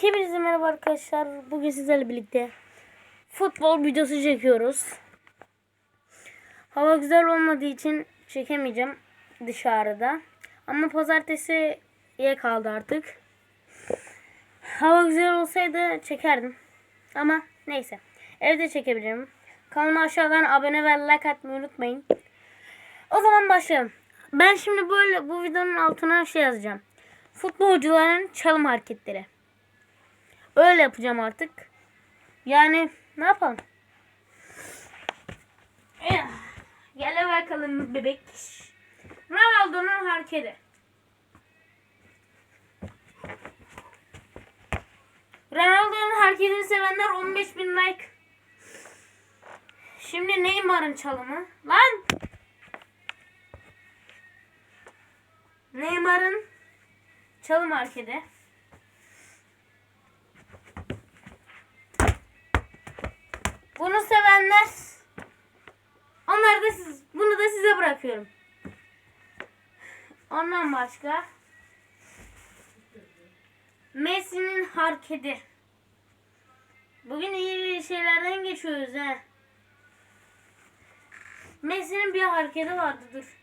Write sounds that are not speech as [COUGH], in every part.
Hepinize merhaba arkadaşlar. Bugün sizlerle birlikte futbol videosu çekiyoruz. Hava güzel olmadığı için çekemeyeceğim dışarıda. Ama pazartesiye kaldı artık. Hava güzel olsaydı çekerdim. Ama neyse. Evde çekebilirim. Kanalıma aşağıdan abone ve like atmayı unutmayın. O zaman başlayalım. Ben şimdi böyle bu videonun altına şey yazacağım. Futbolcuların çalım hareketleri. Öyle yapacağım artık. Yani ne yapalım? Gel bakalım bebek. Ronaldo'nun hareketi. Ronaldo'nun hareketini sevenler 15 bin like. Şimdi Neymar'ın çalımı. Lan! Neymar'ın çalım hareketi. Bunu sevenler onlar da siz, bunu da size bırakıyorum. Ondan başka Messi'nin hareketi. Bugün iyi şeylerden geçiyoruz he. Messi'nin bir hareketi vardı dur.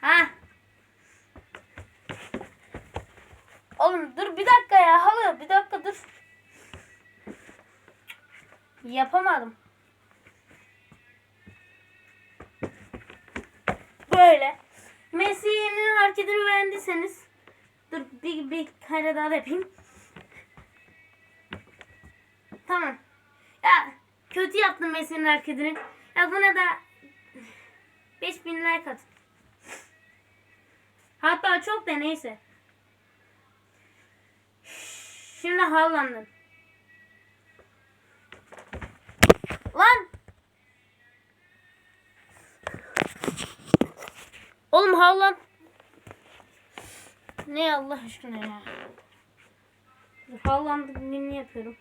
Ha. Oğlum dur bir dakika ya halı bir dakika dur. Yapamadım. Böyle. Messi'nin hareketini beğendiyseniz dur bir, bir kare daha da yapayım. Tamam. Ya kötü yaptım Messi'nin hareketini. Ya buna da 5000 like at. Hatta çok da neyse. Şimdi Haaland'ın. Oğlum Haaland. Ne Allah aşkına ya. Haaland'ı mini yapıyorum.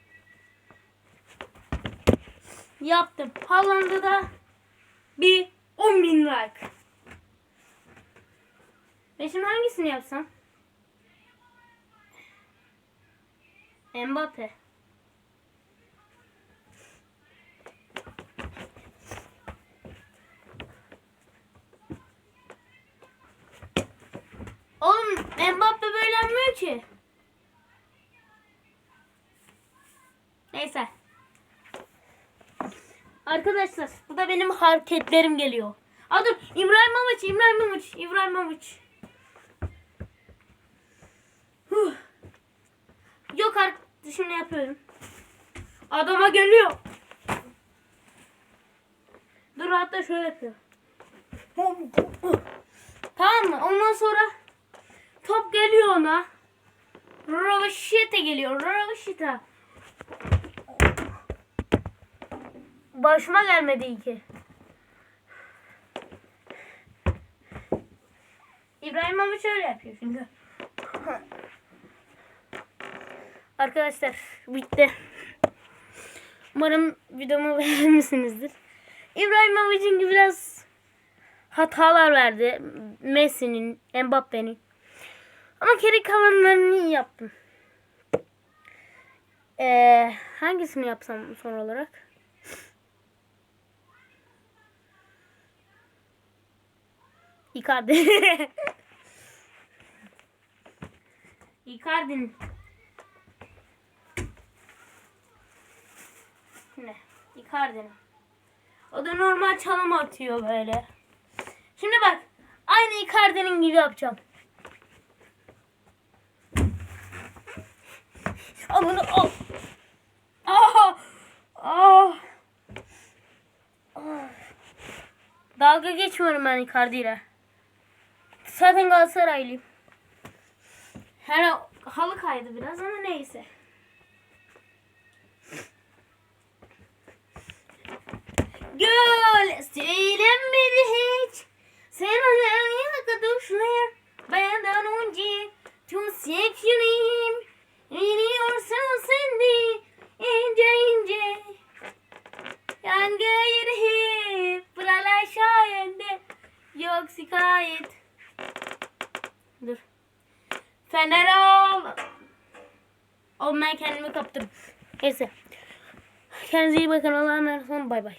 Yaptım. Haaland'ı da bir 10 bin like. Ve şimdi hangisini yapsam? Mbappe. Mbappe böyle yapmıyor ki. Neyse. Arkadaşlar bu da benim hareketlerim geliyor. Aa dur İbrahimovic, İbrahimovic, İbrahimovic. Huh. Yok artık şimdi yapıyorum. Adama geliyor. Dur hatta şöyle yapıyor. Tamam mı? Ondan sonra top geliyor ona. Ravaşita geliyor. Ravaşita. Başıma gelmedi iyi ki. İbrahimovic öyle yapıyor çünkü. Arkadaşlar bitti. Umarım videomu [LAUGHS] beğenmişsinizdir. İbrahimovic'in gibi biraz hatalar verdi. Messi'nin, Mbappe'nin. Ama geri kalanlarını yaptım. Ee, hangisini yapsam son olarak? Icardi. [LAUGHS] Icardi'nin Ne? Icardi'nin. O da normal çalım atıyor böyle. Şimdi bak. Aynı Icardi'nin gibi yapacağım. Amına al. Ah! Ah! Dalga geçmiyorum ben Icardi ile. Zaten Galatasaraylıyım. Her halı kaydı biraz ama neyse. Gül söylenmedi Fener Helal. Oğlum ben kendimi kaptırdım. Neyse. Kendinize iyi bakın. Allah'a emanet olun. Bay bay.